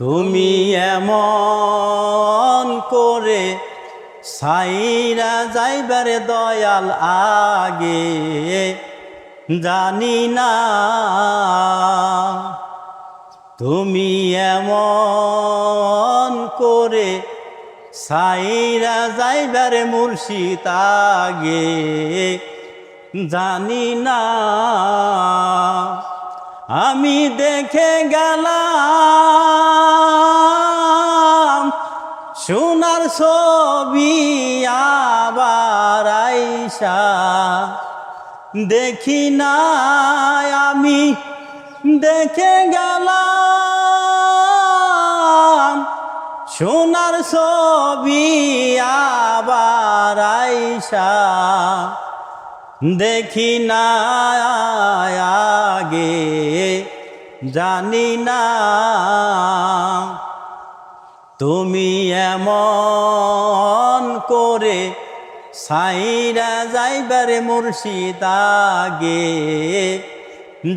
তুমি এমন করে সাইরা যাইবারে দয়াল আগে জানি না। তুমি এমন করে সাইরা যাইবারে মুর্শিদ আগে জানি না। আমি দেখে গেলাম আইসা দেখি না আমি, দেখে গেলাম। সোনার ছবি আবার আইসা দেখি না আগে, জানি না। তুমি এমন করে সাইরা যাইবারে মুর্শিদ আগে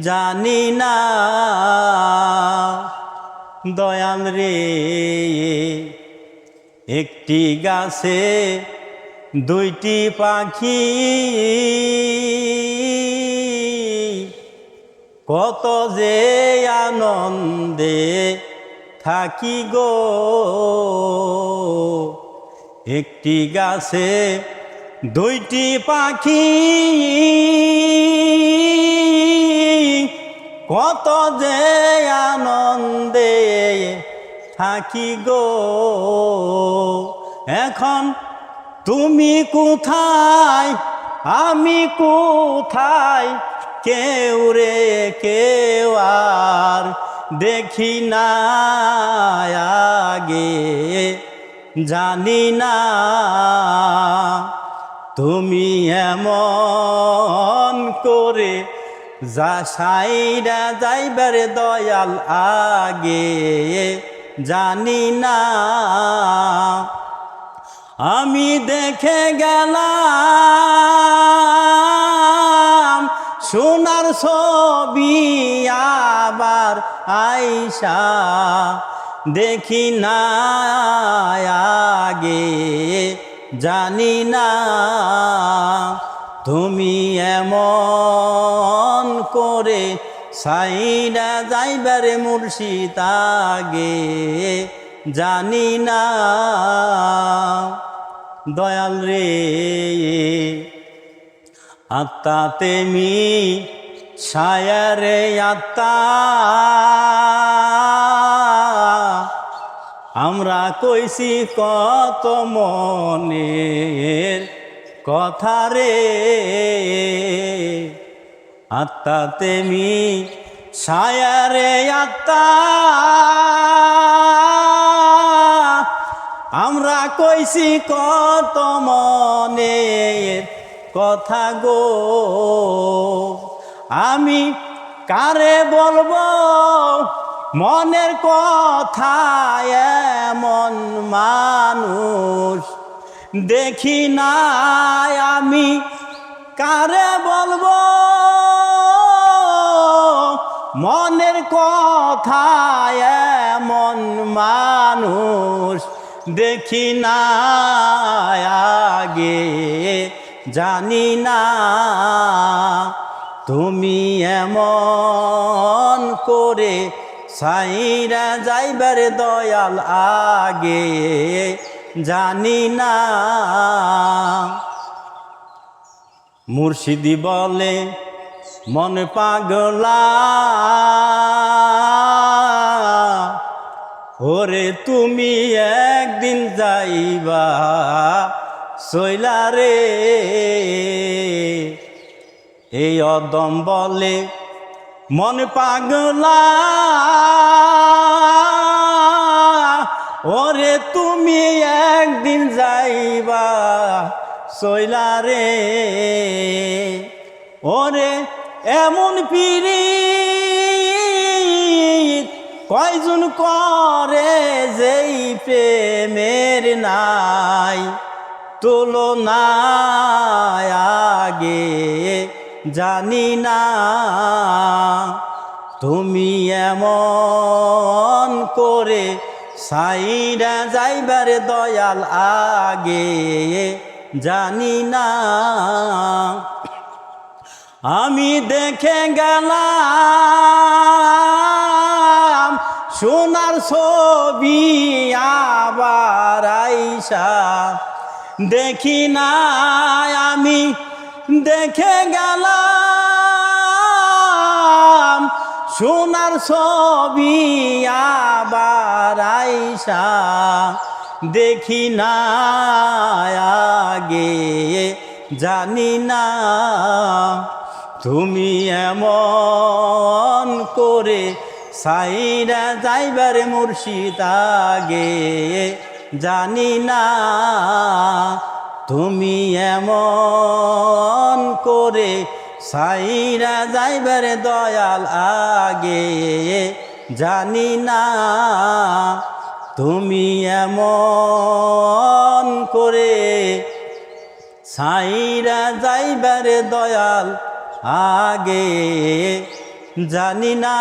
জানি না। দয়াল রে, একটি গাছে দুইটি পাখি। কত যে আনন্দে থাকি গো। একটি গাছে দুইটি পাখি কত যে আনন্দে থাকি গো। এখন তুমি কোথায়? আমি কোথায়? কেউ রে, কেউ আর দেখি না আগে। জানি না তুমি এমন করে যা সাইরা যাইবারে দয়াল আগে জানি না। আমি দেখে গেলাম, সোনার ছবি আবার আইসা দেখি না আগে। জানি না তুমি এমন করে সাইরা যাইবারে মুর্শিদ আগে। জানি না দয়াল রে আত্মা তেমি ছায়ারে আত্মা। আমরা কইছি কত মনের কথা রে। আত্মা তেমি ছায়ারে আত্মা। আমরা কইছি কত মনের কথা গো। আমি কারে বলব? মনের কথা এমন মানুষ দেখি না আমি, কারে বলব? মনের কথা এমন মানুষ দেখি না আগে, জানি না তুমি এমন করে সাইরা যাইবার দয়াল আগে জানি না। মুর্শিদি বলে, মন পাগলা। ওরে তুমি একদিন যাইবা সইলা রে। এই অদম বলে মন পাগলা। ওরে তুমি একদিন যাইবা সইলা রে। ওরে এমন পিড়ি কয়জন করে যেই প্রেমের নাই তুলনা আগে জানি না। তুমি এমন করে সাইরা যাইবারে দয়াল আগে জানি না। আমি দেখে গেলাম সোনার ছবি আবার আইসা। দেখি না আমি দেখে গেলাম সোনার ছবি আবার আইসা দেখি না আগে, জানি না তুমি এমন করে সাইরা যাইবারে মুর্শিদ আগে, জানি না তুমি এমন করে সাইরা যাইবারে দয়াল আগে, জানি না তুমি এমন করে সাইরা যাইবারে দয়াল আগে, জানি না